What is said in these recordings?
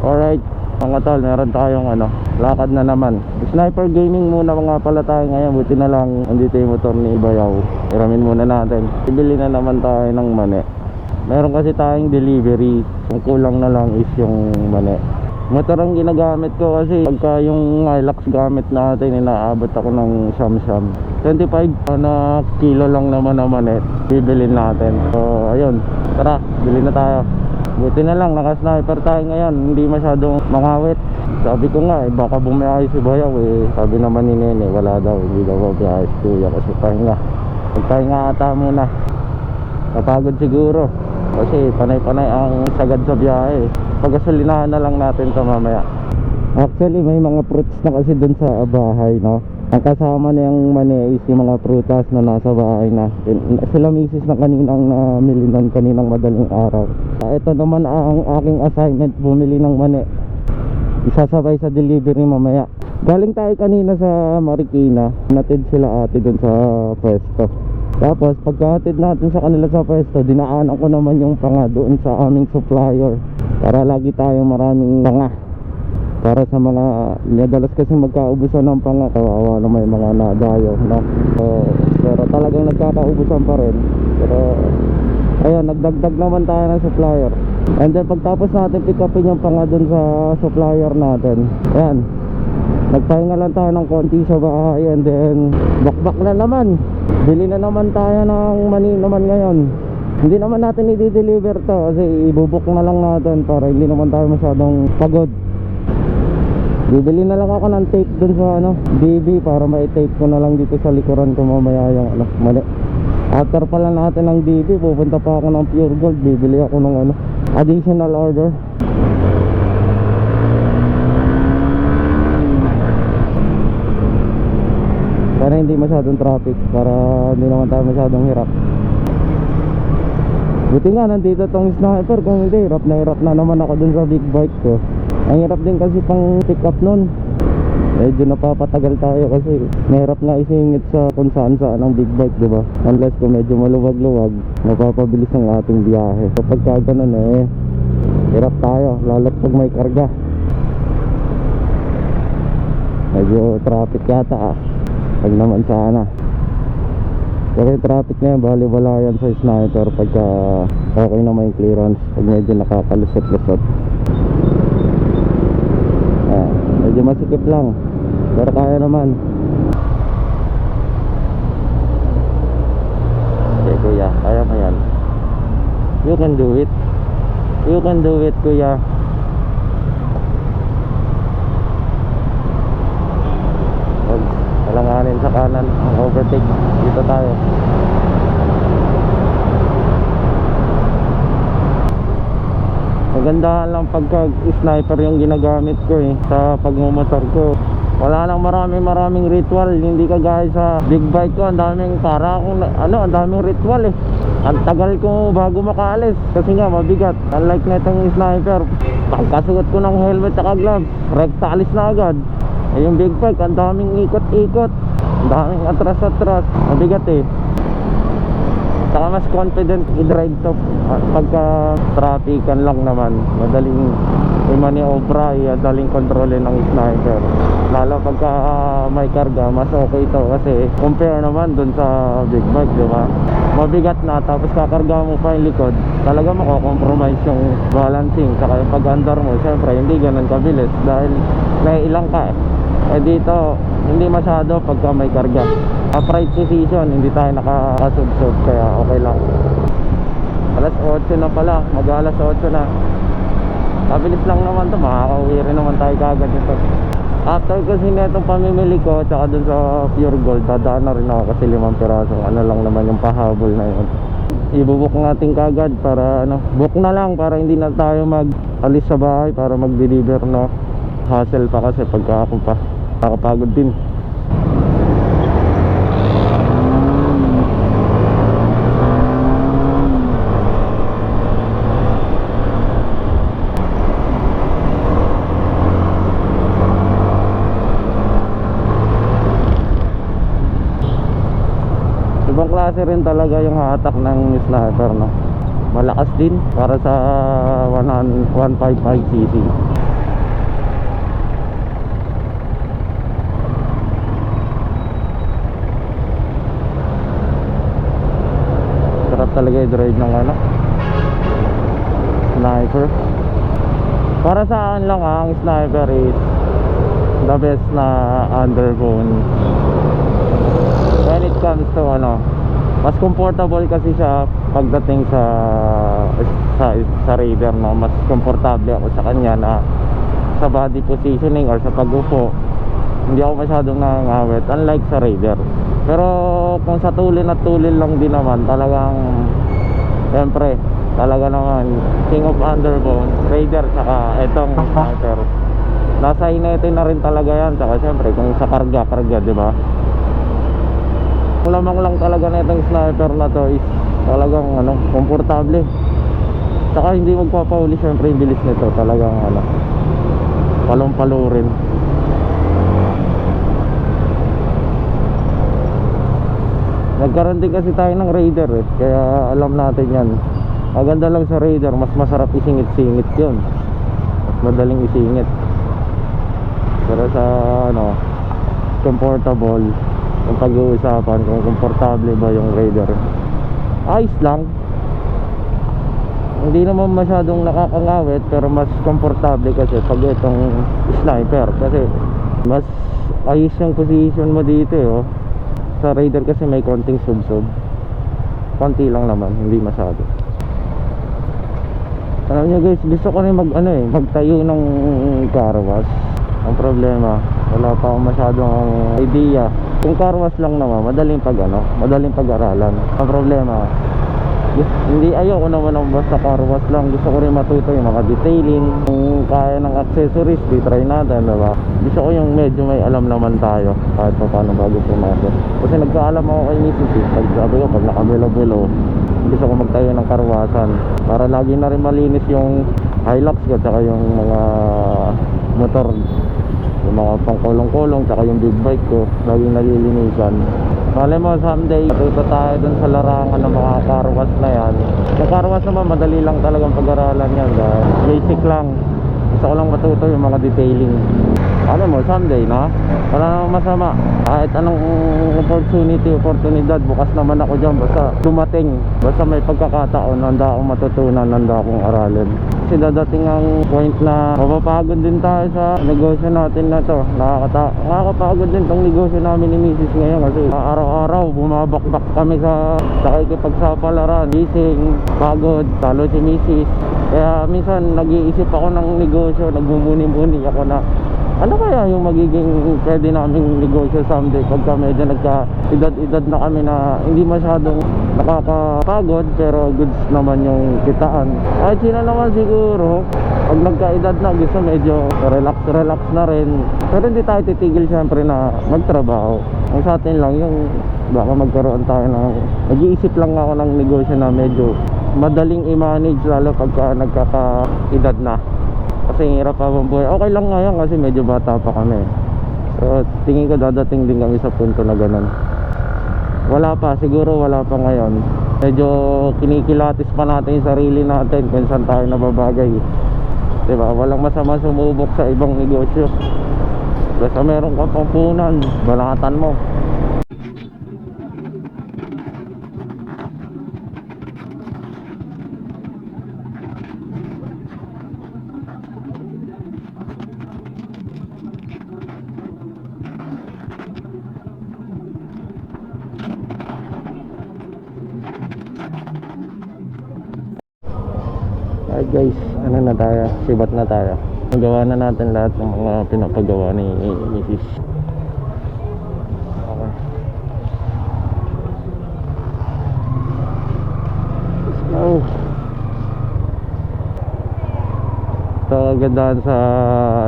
Alright, mga tol, meron tayong ano, lakad na naman. Sniper gaming muna mga pala tayo ngayon. Buti na lang, andito yung motor ni Bayaw. Iramin muna natin. Ibili na naman tayo ng mani. Meron kasi tayong delivery. Yung kulang na lang is yung mani. Motor ang ginagamit ko kasi pagka yung Hilux gamit natin, inaabot ako ng Samsung. 25 na kilo lang naman naman eh. Bibilin natin. So, ayun. Tara, bili na tayo. Buti na lang, naka-sniper tayo ngayon. Hindi masyadong mangawit. Sabi ko nga, eh, baka bumiyahe si Bayaw eh. Sabi naman ni Nene, wala daw. Hindi daw bumiyahe si Kuya kasi pahinga. Magpahinga ata muna. Napagod siguro. Kasi panay-panay ang sagad sa biyahe. Pagasolinahan na lang natin ito mamaya. Actually, may mga fruits na kasi dun sa bahay, no? Ang kasama na yung mani is yung mga prutas na nasa bahay na. Yun- Sila misis na kaninang namili nun kaninang madaling araw. Ah, Ito naman ang aking assignment, bumili ng mani. Isasabay sa delivery mamaya. Galing tayo kanina sa Marikina. Natid sila ate dun sa pwesto. Tapos pagkahatid natin sa kanila sa pwesto, dinaanan ko naman yung panga doon sa aming supplier. Para lagi tayong maraming panga. Para sa mga madalas kasi magkaubusan ng panga, kawawa na may mga nadayo, no? So, pero talagang nagkakaubusan pa rin. Pero ayun, nagdagdag naman tayo ng supplier. And then pagtapos natin pick upin yung panga doon sa supplier natin. Ayan, Nagpahinga lang tayo ng konti sa bahay and then bakbak na naman. Bili na naman tayo ng mani naman ngayon. Hindi naman natin i-deliver to kasi ibubuk na lang natin para hindi naman tayo masyadong pagod. Bibili na lang ako ng tape dun sa ano, BB para mai-tape ko na lang dito sa likuran ko mamaya yung ano, mali. After pala natin ng DB, pupunta pa ako ng Pure Gold, bibili ako ng ano, additional order. Para hindi masyadong traffic Para hindi naman tayo masyadong hirap Buti nga nandito tong sniper Kung hindi hirap na hirap na naman ako dun sa big bike ko Ang hirap din kasi pang pick up nun. Medyo napapatagal tayo kasi Mahirap nga isingit sa kung saan saan ang big bike diba Unless kung medyo maluwag-luwag Mapapabilis ang ating biyahe. Kapag ka eh Hirap tayo lalo't pag may karga. Medyo traffic yata ah. Pag naman sana. Yung traffic na Bali wala yan sa sniper Pagka okay naman yung clearance. Pag medyo nakakalusot-lusot Medyo masikip lang. Pero kaya naman. Okay kuya. Kaya mo yan. You can do it. You can do it kuya. Huwag alanganin sa kanan. Ang overtake. Dito tayo Magandahan lang pagka sniper yung ginagamit ko eh sa pagmumotor ko. Wala lang maraming maraming ritual hindi kagaya sa big bike ko ang daming para akong ano ang daming ritual eh. Ang tagal ko bago makaalis kasi nga mabigat unlike na itong sniper. Pagkasuot ko ng helmet at gloves rekta na agad. Eh, yung big bike ang daming ikot-ikot. Ang daming atras-atras. Mabigat eh Saka mas confident i-drive to. Pagka traffican lang naman Madaling i-maniobra Madaling kontrolin ng sniper. Lalo pagka ah, may karga Mas okay to kasi compare naman dun sa big bike di ba? Mabigat na tapos kakarga mo pa yung likod Talaga mako-compromise yung balancing. Saka yung pag-andar mo Siyempre hindi ganun kabilis Dahil naiilang ka eh eh dito, hindi masyado pagka may karga. Upright position, hindi tayo nakakasubsob kaya okay lang. Alas 8 na pala, mag alas 8 na. Kabilis lang naman to, makakauwi rin naman tayo kagad nito. After kasi na itong pamimili ko, tsaka dun sa Pure Gold, dadaan na rin ako kasi limang piraso. Ano lang naman yung pahabol na yun. Ibubuk natin kagad para ano, book na lang para hindi na tayo mag alis sa bahay para mag-deliver no. Hassle pa kasi pagka ako pa. Nakakapagod din. Ibang klase rin talaga yung hatak ng sniper no. Malakas din para sa 155cc. Sarap talaga i-drive ng ano Sniper. Para sa akin lang ah, ang sniper is The best na underbone. When it comes to ano Mas comfortable kasi siya Pagdating sa Sa, sa Raider no? Mas komportable ako sa kanya na Sa body positioning or sa pag-upo. Hindi ako masyadong nangangawit Unlike sa Raider pero kung sa tulin at tulin lang din naman talagang Siyempre talaga naman King of Underbone Raider tsaka etong sniper Nasa inete na rin talaga yan Tsaka siyempre kung sa karga karga di ba? Ang lamang lang talaga na itong sniper na to is Talagang ano komportable. Tsaka hindi magpapauli siyempre yung bilis nito Talagang ano Palong palo rin Nagkaroon din kasi tayo ng Raider eh. Kaya alam natin yan. Maganda lang sa Raider Mas masarap isingit-singit yun. Mas madaling isingit. Pero sa ano Comfortable Kung pag-uusapan Kung komportable ba yung Raider. Ayos lang. Hindi naman masyadong nakakangawit Pero mas komportable kasi Pag itong sniper. Kasi mas ayos yung position mo dito eh, oh sa Raider kasi may konting sub-sub. Konti lang naman, hindi masyado. Alam nyo guys, gusto ko rin mag ano eh, magtayo ng car ang problema, wala pa akong masyadong idea. Kung car lang naman, madaling pag ano madaling pag-aralan. Ang problema gusto, hindi ayoko naman ng basta car wash lang. Gusto ko rin matuto yung mga detailing. Kung kaya ng accessories di try natin diba gusto ko yung medyo may alam naman tayo kahit pa paano bago pumasok. Kasi nagkaalam ako kay Mrs. eh. pag sabi ko pag nakabilo-bilo gusto ko magtayo ng karwasan para lagi na rin malinis yung Hilux ko tsaka yung mga motor. Yung mga pangkulong-kulong tsaka yung big bike ko laging nalilinisan Malay mo someday matuto tayo dun sa larangan ng mga car wash na yan. Yung car wash naman madali lang talagang pag-aralan yan dahil basic lang. Gusto ko lang matuto yung mga detailing alam mo someday na wala namang masama. Kahit anong opportunity oportunidad bukas naman ako dyan basta dumating. Basta may pagkakataon handa akong matutunan handa akong aralin. Kasi dadating ang point na mapapagod din tayo sa negosyo natin na to. Nakakata nakakapagod din tong negosyo namin ni Mrs. ngayon kasi araw-araw bumabakbak kami sa nakikipagsapalaran gising pagod talo si Mrs. kaya minsan nag-iisip ako ng negosyo nagmumuni-muni ako na ano kaya yung magiging pwede naming negosyo someday pagka medyo nagka edad-edad na kami na hindi masyadong nakakapagod pero goods naman yung kitaan. Kahit sino naman siguro pag nagka-edad na gusto medyo relax-relax na rin. Pero hindi tayo titigil syempre na magtrabaho. Ang sa atin lang yung baka magkaroon tayo ng nag-iisip lang ako ng negosyo na medyo madaling i-manage lalo pagka nagkaka-edad na kasi hirap pa ang buhay. Okay lang ngayon kasi medyo bata pa kami. So tingin ko dadating din kami sa punto na ganun. Wala pa siguro wala pa ngayon. Medyo kinikilatis pa natin yung sarili natin kung saan tayo nababagay. Diba? Walang masama sumubok sa ibang negosyo. Basta meron kang pampunan balatan mo guys, ano na tayo, sibat na tayo. Magawa na natin lahat ng mga pinapagawa ni Mrs. Okay. Let's sa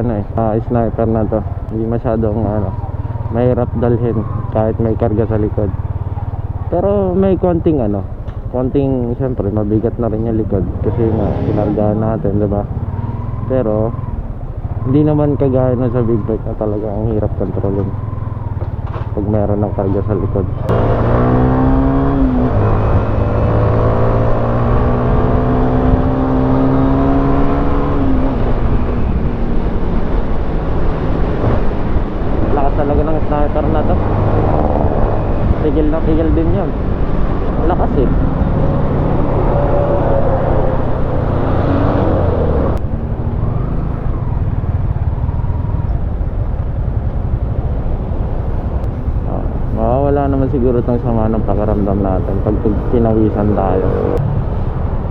ano eh, ah, sniper na to. Hindi masyadong ano, mahirap dalhin kahit may karga sa likod. Pero may konting ano, konting siyempre mabigat na rin yung likod kasi nga sinargahan natin, 'di ba? Pero hindi naman kagaya nun sa big bike na talaga ang hirap kontrolin pag meron ng karga sa likod. Lakas talaga ng sniper na to. Tigil na tigil din yun. Lakas eh. Mawawala naman siguro itong sama ng pakiramdam natin pag pinawisan tayo.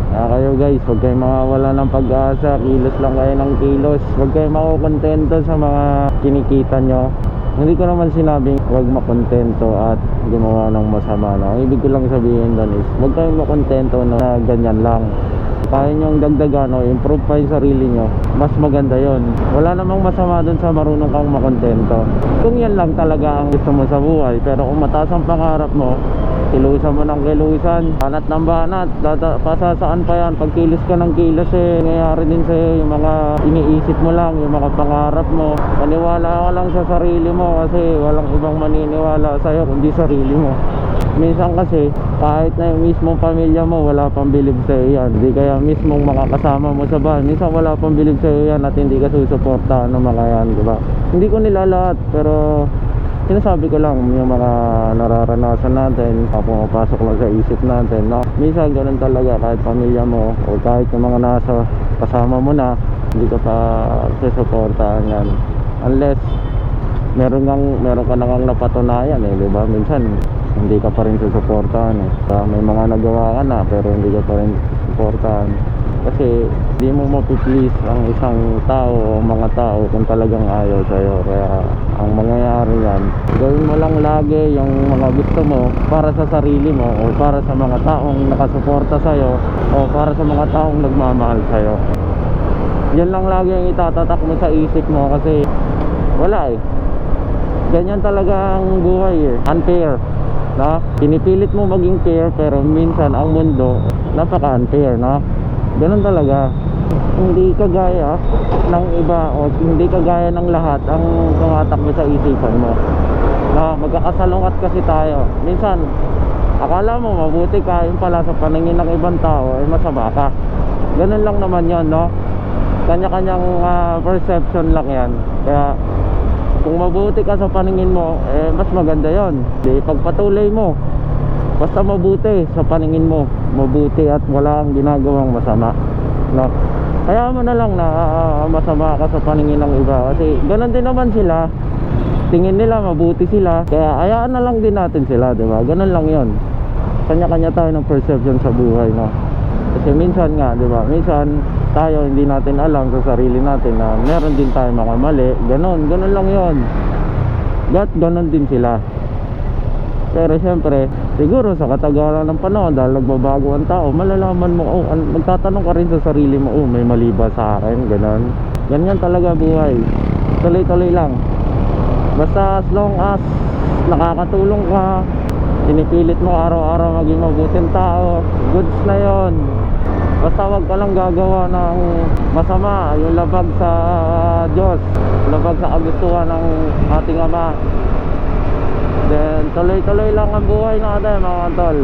Kaya kayo guys, huwag kayo mawawala ng pag-asa, kilos lang kayo ng kilos. Huwag kayo makukontento sa mga kinikita nyo. Hindi ko naman sinabing huwag makontento at gumawa ng masama. No? Ibig ko lang sabihin doon is, huwag kayong makontento na ganyan lang. Kaya nyong dagdagan o improve pa yung sarili nyo, mas maganda yon. Wala namang masama doon sa marunong kang makontento. Kung yan lang talaga ang gusto mo sa buhay, pero kung mataas ang pangarap mo, kilusan mo ng kilusan, banat ng banat, dada, pasasaan pa yan, pag kilos ka ng kilos eh, nangyayari din sa'yo yung mga iniisip mo lang, yung mga pangarap mo, paniwala ka lang sa sarili mo kasi walang ibang maniniwala sa'yo kundi sarili mo. Minsan kasi, kahit na yung mismong pamilya mo, wala pang bilib sa'yo yan. Hindi kaya mismong mga kasama mo sa bahay, minsan wala pang bilib sa'yo yan at hindi ka susuportahan ng mga yan, di ba? Hindi ko nila lahat, pero sinasabi ko lang yung mga nararanasan natin, pumapasok lang sa isip natin, no? Minsan ganun talaga kahit pamilya mo o kahit yung mga nasa kasama mo na, hindi ka pa susuportahan yan. Unless meron kang meron ka nang napatunayan eh, 'di ba? Minsan hindi ka pa rin susuportahan eh. Kaya may mga nagawa ka na pero hindi ka pa rin susuportahan. Kasi hindi mo mapiplease ang isang tao o mga tao kung talagang ayaw sa'yo. Kaya ang mangyayari yan, gawin mo lang lagi yung mga gusto mo para sa sarili mo o para sa mga taong nakasuporta sa'yo o para sa mga taong nagmamahal sa'yo. Yan lang lagi ang itatatak mo sa isip mo kasi wala eh ganyan talaga ang buhay eh. Unfair. No? Pinipilit mo maging fair pero minsan ang mundo napaka-unfair, no? Ganun talaga. Hindi kagaya ng iba o hindi kagaya ng lahat ang tumatakbo sa isipan mo. No, magkakasalungat kasi tayo. Minsan akala mo mabuti ka, yung pala sa paningin ng ibang tao ay masama ka. Ganun lang naman 'yon, no? Kanya-kanyang ah, perception lang 'yan. Kaya kung mabuti ka sa paningin mo, eh mas maganda yon. Di pagpatuloy mo. Basta mabuti sa paningin mo, mabuti at wala kang ginagawang masama. No? Kaya mo na lang na ah, masama ka sa paningin ng iba kasi ganun din naman sila. Tingin nila mabuti sila. Kaya hayaan na lang din natin sila, 'di ba? Ganun lang 'yon. Kanya-kanya tayo ng perception sa buhay, no? Kasi minsan nga, 'di ba? Minsan tayo hindi natin alam sa sarili natin na meron din tayo mga mali. Ganon, ganon lang 'yon. Gat ganon din sila. Pero siyempre, siguro sa katagalan ng panahon dahil nagbabago ang tao, malalaman mo, oh, an- magtatanong ka rin sa sarili mo, oh, may mali ba sa akin, ganon. Ganyan talaga buhay. Tuloy-tuloy lang. Basta as long as nakakatulong ka, pinipilit mo araw-araw maging mabuting tao, goods na yon. Basta wag ka lang gagawa ng masama, yung labag sa Diyos, labag sa kagustuhan ng ating Ama. Then tuloy-tuloy lang ang buhay natin mga tol.